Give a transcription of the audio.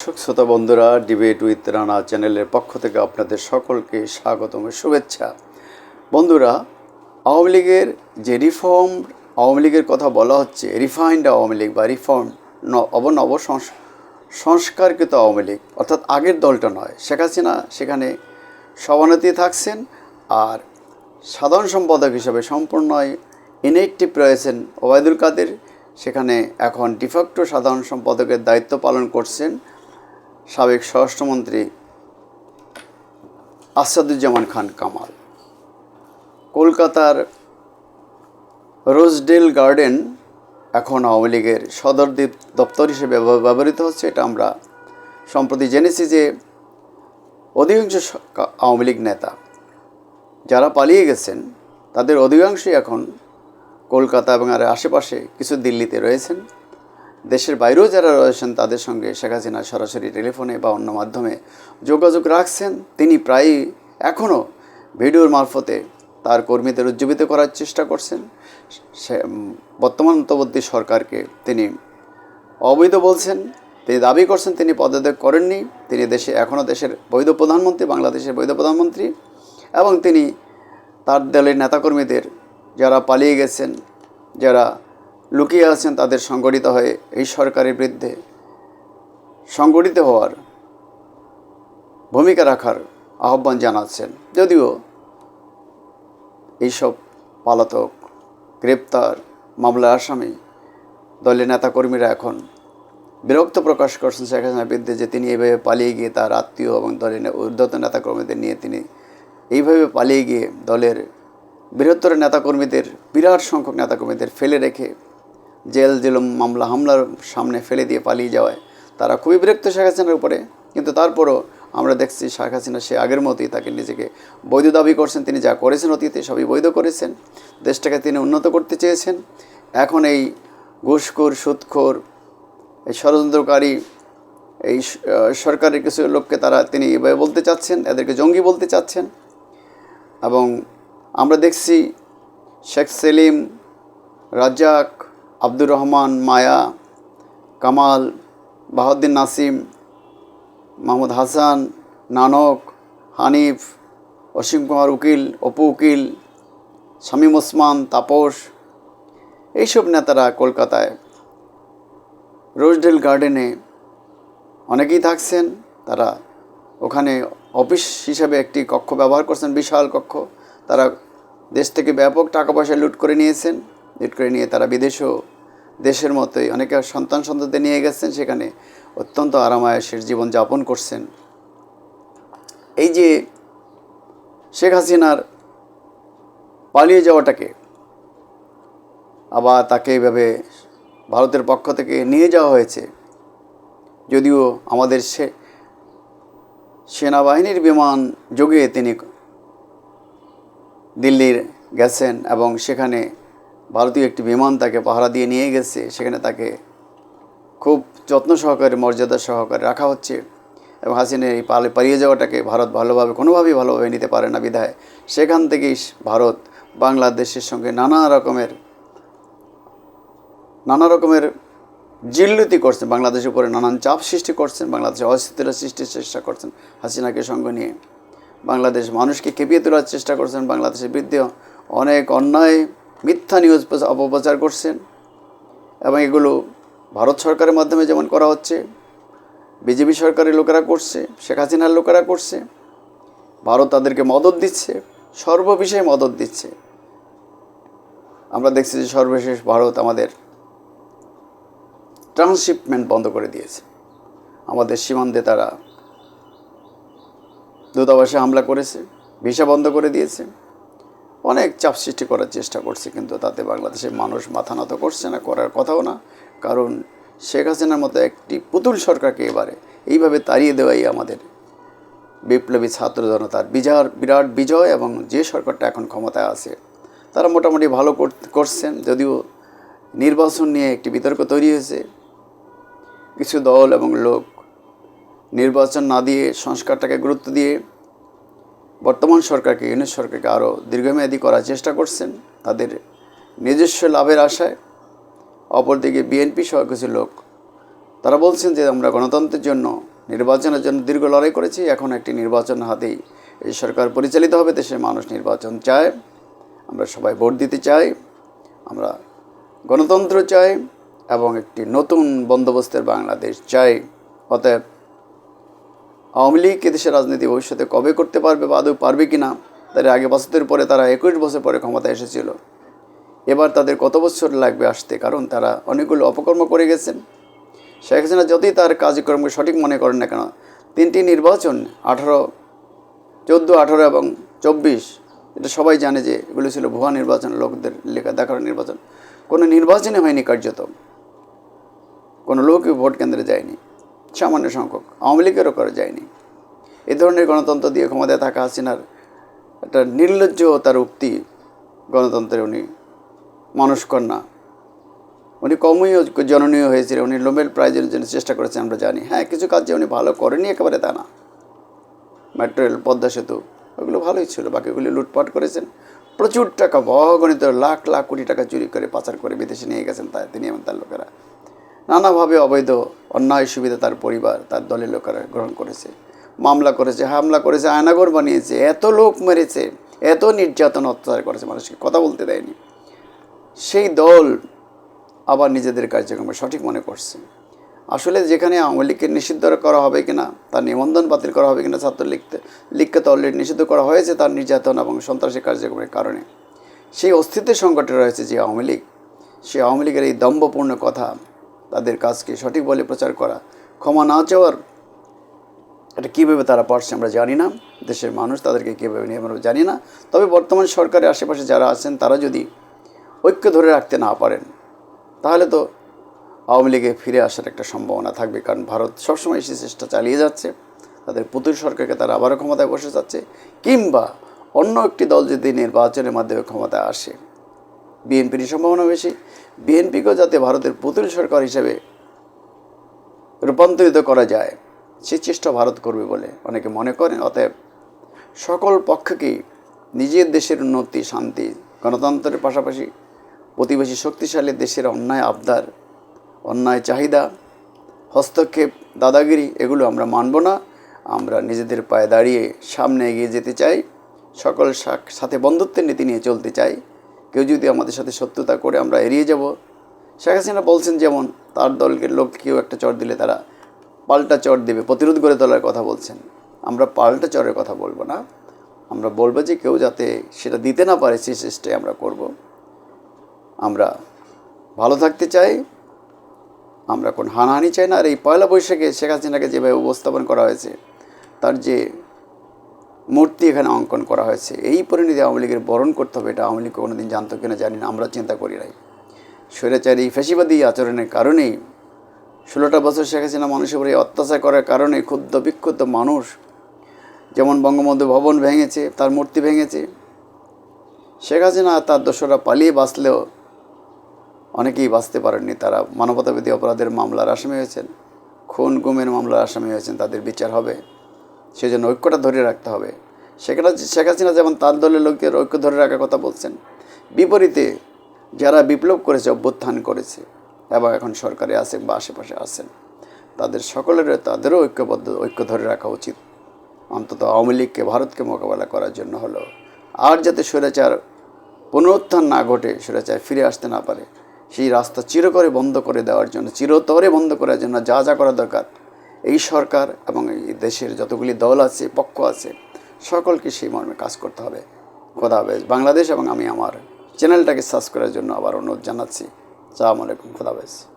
দর্শক, শ্রোতা বন্ধুরা ডিবেট উইথ রানা চ্যানেলের পক্ষ থেকে আপনাদের সকলকে স্বাগতম শুভেচ্ছা। বন্ধুরা, আওয়ামী লীগের যে রিফর্ম আওয়ামী লীগের কথা বলা হচ্ছে রিফাইন্ড আওয়ামী লীগ বা রিফর্ম অবনব সংস- সংস্কারকৃত আওয়ামী লীগ, অর্থাৎ আগের দলটা নয়, শেখ হাসিনা সেখানে সভানেত্রী থাকছেন আর সাধারণ সম্পাদক হিসেবে সম্পূর্ণ ইনএক্টিভ রয়েছেন ওবায়দুল কাদের, সেখানে এখন ডিফ্যাক্টো সাধারণ সম্পাদকের দায়িত্ব পালন করছেন সাবেক স্বরাষ্ট্রমন্ত্রী আসাদুজ্জামান খান কামাল। কলকাতার রোজডেল গার্ডেন এখন আওয়ামী লীগের সদর দপ্তর হিসেবে ব্যবহৃত হচ্ছে। এটা আমরা সম্প্রতি জেনেছি যে অধিকাংশ আওয়ামী লীগ নেতা যারা পালিয়ে গেছেন, তাদের অধিকাংশই এখন কলকাতা এবং আর আশেপাশে কিছু দিল্লিতে রয়েছেন। দেশের বাইরেও যারা রয়েছেন তাদের সঙ্গে শেখ হাসিনা সরাসরি টেলিফোনে বা অন্য মাধ্যমে যোগাযোগ রাখছেন। তিনি প্রায়ই এখনও ভিডিওর মারফতে তার কর্মীদের উজ্জীবিত করার চেষ্টা করছেন। সে বর্তমান অন্তর্বর্তী সরকারকে তিনি অবৈধ বলছেন। তিনি দাবি করছেন তিনি পদত্যাগ করেননি। তিনি দেশে এখনও দেশের বৈধ প্রধানমন্ত্রী, বাংলাদেশের বৈধ প্রধানমন্ত্রী এবং তিনি তার দলের নেতাকর্মীদের যারা পালিয়ে গেছেন, যারা লুকিয়ে আছেন তাদের সংগঠিত হয়ে এই সরকারের বিরুদ্ধে। সংগঠিত হওয়ার ভূমিকা রাখার আহ্বান জানাচ্ছেন। যদিও এইসব পালাতক, গ্রেপ্তার মামলার আসামি দলের নেতাকর্মীরা এখন বিরক্ত প্রকাশ করছেন শেখ হাসিনার বিরুদ্ধে যে তিনি এইভাবে পালিয়ে গিয়ে তার আত্মীয় এবং দলের ঊর্ধ্বতন নেতাকর্মীদের নিয়ে তিনি এইভাবে পালিয়ে গিয়ে দলের বৃহত্তর নেতাকর্মীদের, বিরাট সংখ্যক নেতাকর্মীদের ফেলে রেখে জেল জেলম, মামলা, হামলার সামনে ফেলে দিয়ে পালিয়ে যাওয়ায় তারা খুবই বিরক্ত শেখ হাসিনার উপরে। কিন্তু তারপরও আমরা দেখছি শেখ হাসিনা সে আগের মতোই তাকে নিজেকে বৈধ দাবি করছেন, তিনি যা করেছেন অতীতে সবই বৈধ করেছেন। দেশটাকে তিনি উন্নত করতে চেয়েছেন। এখন এই ঘুষখোর, সুদখোর, এই ষড়যন্ত্রকারী, এই সরকারের কিছু লোককে তারা তিনি এভাবে বলতে চাচ্ছেন, এদেরকে জঙ্গি বলতে চাচ্ছেন। এবং আমরা দেখছি শেখ সেলিম, রাজ্জাক আব্দুর রহমান, মায়া, কামাল, বাহাউদ্দিন নাসিম, মাহমুদ হাসান, নানক, হানিফ, অসীম কুমার উকিল, অপু উকিল, শামীম ওসমান, তাপস, এইসব নেতারা কলকাতায়। রোজডেল গার্ডেনে অনেকেই থাকছেন, তারা ওখানে অফিস হিসাবে একটি কক্ষ ব্যবহার করছেন, বিশাল কক্ষ। তারা দেশ থেকে ব্যাপক টাকা পয়সা লুট করে নিয়েছেন। লুট করে নিয়ে তারা বিদেশেও, দেশের মতোই অনেকে সন্তান সন্ততি নিয়ে গেছেন, সেখানে অত্যন্ত আরামায়েশের জীবন যাপন করছেন। এই যে শেখ হাসিনার পালিয়ে যাওয়াটাকে, আবার তাকে এইভাবে ভারতের পক্ষ থেকে নিয়ে যাওয়া হয়েছে, যদিও আমাদের সে, সেনাবাহিনীর বিমান যোগে তিনি দিল্লির গেছেন এবং সেখানে ভারতীয় একটি বিমান তাকে পাহারা দিয়ে নিয়ে গেছে। সেখানে তাকে খুব যত্ন সহকারে, মর্যাদা সহকারে রাখা হচ্ছে এবং হাসিনের এই পালে পালিয়ে যাওয়াটাকে ভারত ভালোভাবে, কোনোভাবেই ভালোভাবে নিতে পারে না বিধায়। সেখান থেকেই ভারত বাংলাদেশের সঙ্গে নানা রকমের নানা রকমের জিল্লুতি করছেন। বাংলাদেশের উপরে নানান চাপ সৃষ্টি করছেন বাংলাদেশে অস্থিরতা সৃষ্টির চেষ্টা করছেন হাসিনাকে সঙ্গে নিয়ে। বাংলাদেশ মানুষকে খেপিয়ে তোলার চেষ্টা করছেন, বাংলাদেশের বিরুদ্ধে অনেক অন্যায় মিথ্যা নিউজ প্রচার- অপপ্রচার করছেন এবং এগুলো ভারত সরকারের মাধ্যমে যেমন করা হচ্ছে, বিজেপি সরকারের লোকেরা করছে, শেখ হাসিনার লোকেরা করছে, ভারত তাদেরকে মদত দিচ্ছে, সর্ববিষয়ে মদত দিচ্ছে। আমরা দেখছি যে সর্বশেষ ভারত আমাদের ট্রান্সশিপমেন্ট বন্ধ করে দিয়েছে। আমাদের সীমান্তে তারা দূতাবাসে হামলা করেছে, ভিসা বন্ধ করে দিয়েছে। অনেক চাপ সৃষ্টি করার চেষ্টা করছে, কিন্তু তাতে বাংলাদেশের মানুষ মাথা নত করছে না, করার কথাও না। কারণ শেখ হাসিনার মতো একটি পুতুল সরকারকে এবারে এইভাবে তাড়িয়ে দেওয়াই আমাদের বিপ্লবী ছাত্র জনতার বিজার, বিরাট বিজয় এবং যে সরকারটা এখন ক্ষমতায় আছে, তারা মোটামুটি ভালো কর- করছেন। যদিও নির্বাচন নিয়ে একটি বিতর্ক তৈরি হয়েছে। কিছু দল এবং লোক নির্বাচন না দিয়ে সংস্কারটাকে গুরুত্ব দিয়ে বর্তমান সরকারকে, ইউনিট সরকারকে আরও দীর্ঘমেয়াদী করার চেষ্টা করছেন। তাদের নিজস্ব লাভের আশায় অপরদিকে বিএনপি সহ কিছু লোক, তারা বলছেন যে আমরা গণতন্ত্রের জন্য, নির্বাচনের জন্য দীর্ঘ লড়াই করেছি। এখন একটি নির্বাচন হাতেই এই সরকার পরিচালিত হবে, দেশের মানুষ নির্বাচন চায়। আমরা সবাই ভোট দিতে চাই। আমরা গণতন্ত্র চাই এবং একটি নতুন বন্দোবস্তের বাংলাদেশ চাই। অতএব আওয়ামী লীগ দেশের রাজনীতি ভবিষ্যতে কবে করতে পারবে বা আদৌ পারবে কি না তার আগে বছরের পরে তারা একুশ বছর পরে ক্ষমতায় এসেছিল। এবার তাদের কত বছর লাগবে আসতে? কারণ তারা অনেকগুলো অপকর্ম করে গেছেন। শেখ হাসিনা যতই তার কার্যক্রমকে সঠিক মনে করেন না কেন, তিনটি নির্বাচন, আঠারো, চোদ্দ, আঠারো এবং চব্বিশ, এটা সবাই জানে যে এগুলো ছিল ভুয়া নির্বাচন, লোকদের লেখা দেখার নির্বাচন। কোনো নির্বাচনই হয়নি কার্যত। কোনো লোকই ভোট কেন্দ্রে যায়নি। সামান্য সংখ্যক। আওয়ামী লীগেরও করে যায়নি। এ ধরনের গণতন্ত্র দিয়ে ক্ষমতায় থাকা হাসিনার একটা নির্লজ্জ তার উক্তি গণতন্ত্রে উনি মানুষ কন্যা। উনি কমই জননীয় হয়েছিলেন, উনি নোবেল প্রাইজের জন্য চেষ্টা করেছেন আমরা জানি। হ্যাঁ কিছু কাজ যে উনি ভালো করেনি একেবারে তা না। মেট্রো পদ্মা সেতু, ওগুলো ভালোই ছিল, বাকিগুলি লুটপাট করেছেন। প্রচুর টাকা অগণিত লাখ লাখ কোটি টাকা চুরি করে পাচার করে বিদেশে নিয়ে গেছেন তাই তিনি এবং তার লোকেরা। নানাভাবে অবৈধ অন্যায় সুবিধা তার পরিবার, তার দলের লোকেরা গ্রহণ করেছে। মামলা করেছে, হামলা করেছে, আয়নাগর বানিয়েছে, এত লোক মেরেছে, এত নির্যাতন, অত্যাচার করেছে মানুষকে, কথা বলতে দেয়নি। সেই দল আবার নিজেদের কার্যক্রমে সঠিক মনে করছে। আসলে যেখানে আওয়ামী লীগকে নিষিদ্ধ করা হবে কিনা, তার নিবন্ধন বাতিল করা হবে কিনা ছাত্রলীগকে লীগকে তো অলরেডি নিষিদ্ধ করা হয়েছে তার নির্যাতন এবং সন্ত্রাসী কার্যক্রমের কারণে। সেই অস্তিত্বের সংকটে রয়েছে যে আওয়ামী লীগ, সেই আওয়ামী লীগের এই দম্ভপূর্ণ কথা তাদের কাজকে সঠিক বলে প্রচার করা। ক্ষমা না চাওয়ার এটা কীভাবে তারা পারছে আমরা জানি না। দেশের মানুষ তাদেরকে কীভাবে নিয়ে আমরা জানি না। তবে বর্তমান সরকারের আশেপাশে যারা আছেন, তারা যদি ঐক্য ধরে রাখতে না পারেন, তাহলে তো আওয়ামী লীগে ফিরে আসার একটা সম্ভাবনা থাকবে। কারণ ভারত সবসময় সেই চেষ্টা চালিয়ে যাচ্ছে। তাদের পুতুল সরকারকে তারা আবারও ক্ষমতায় বসে যাচ্ছে। কিংবা অন্য একটি দল যদি নির্বাচনের মাধ্যমে ক্ষমতায় আসে বিএনপির সম্ভাবনা বেশি। বিএনপিকেও যাতে ভারতের পুতুল সরকার হিসেবে রূপান্তরিত করা যায়, সে চেষ্টা ভারত করবে বলে অনেকে মনে করেন। অতএব সকল পক্ষকেই নিজের দেশের উন্নতি, শান্তি, গণতন্ত্রের পাশাপাশি প্রতিবেশী শক্তিশালী দেশের অন্যায় আবদার, অন্যায় চাহিদা, হস্তক্ষেপ, দাদাগিরি, এগুলো আমরা মানব না। আমরা নিজেদের পায়ে দাঁড়িয়ে সামনে এগিয়ে যেতে চাই, সকল সাথে বন্ধুত্বের নীতি নিয়ে চলতে চাই। কেউ যদি আমাদের সাথে শত্রুতা করে আমরা এড়িয়ে যাব। শেখ হাসিনা বলছেন যেমন, তার দলকে লোক কেউ একটা চর দিলে তারা পাল্টা চর দেবে, প্রতিরোধ গড়ে তোলার কথা বলছেন। আমরা পাল্টা চরের কথা বলব না। আমরা বলব যে কেউ যাতে সেটা দিতে না পারে সেই চেষ্টাই আমরা করব। আমরা ভালো থাকতে চাই। আমরা কোন হানাহানি চাই না। আর এই পয়লা বৈশাখে শেখ হাসিনাকে যেভাবে উপস্থাপন করা হয়েছে, তার যে মূর্তি এখানে অঙ্কন করা হয়েছে। এই পরিণতি আওয়ামী লীগের বরণ করতে হবে এটা আওয়ামী লীগ কোনোদিন জানতো কিনা জানি না, আমরা চিন্তা করি নাই। স্বৈরাচারী, ফেসিবাদী আচরণের কারণেই ষোলোটা বছর শেখ হাসিনা মানুষের উপরে অত্যাচার করার কারণে ক্ষুব্ধ, বিক্ষুব্ধ মানুষ যেমন বঙ্গবন্ধু ভবন ভেঙেছে, তার মূর্তি ভেঙেছে। শেখ হাসিনা তার দোষরা পালিয়ে বাঁচলেও অনেকেই বাঁচতে পারেননি। তারা মানবতাবিধি অপরাধের মামলার আসামি হয়েছেন, খুন, গুমের মামলার আসামি হয়েছেন, তাদের বিচার হবে। সেজন্য ঐক্যটা ধরে রাখতে হবে। সেখানে শেখ হাসিনা যেমন তার দলের লোকদের ঐক্য ধরে রাখার কথা বলছেন, বিপরীতে যারা বিপ্লব করেছে, অভ্যুত্থান করেছে এবং এখন সরকারে আছে বা আশেপাশে আছেন, তাদের সকলের তাদেরও ঐক্যবদ্ধ ঐক্য ধরে রাখা উচিত। অন্তত আওয়ামী লীগকে, ভারতকে মোকাবেলা করার জন্য হলো আর যাতে স্বৈরাচার পুনরুত্থান না ঘটে, স্বৈরাচার ফিরে আসতে না পারে, সেই রাস্তা চিরকরে বন্ধ করে দেওয়ার জন্য চিরতরে বন্ধ করার জন্য যা যা করা দরকার এই সরকার এবং এই দেশের যতগুলি দল আছে, পক্ষ আছে, সকলকে সেই মর্মে কাজ করতে হবে। খোদা হাফেজ। বাংলাদেশ এবং আমি আমার চ্যানেলটাকে সাবস্ক্রাইবের জন্য আবার অনুরোধ জানাচ্ছি। সালামু আলাইকুম। খোদা হাফেজ।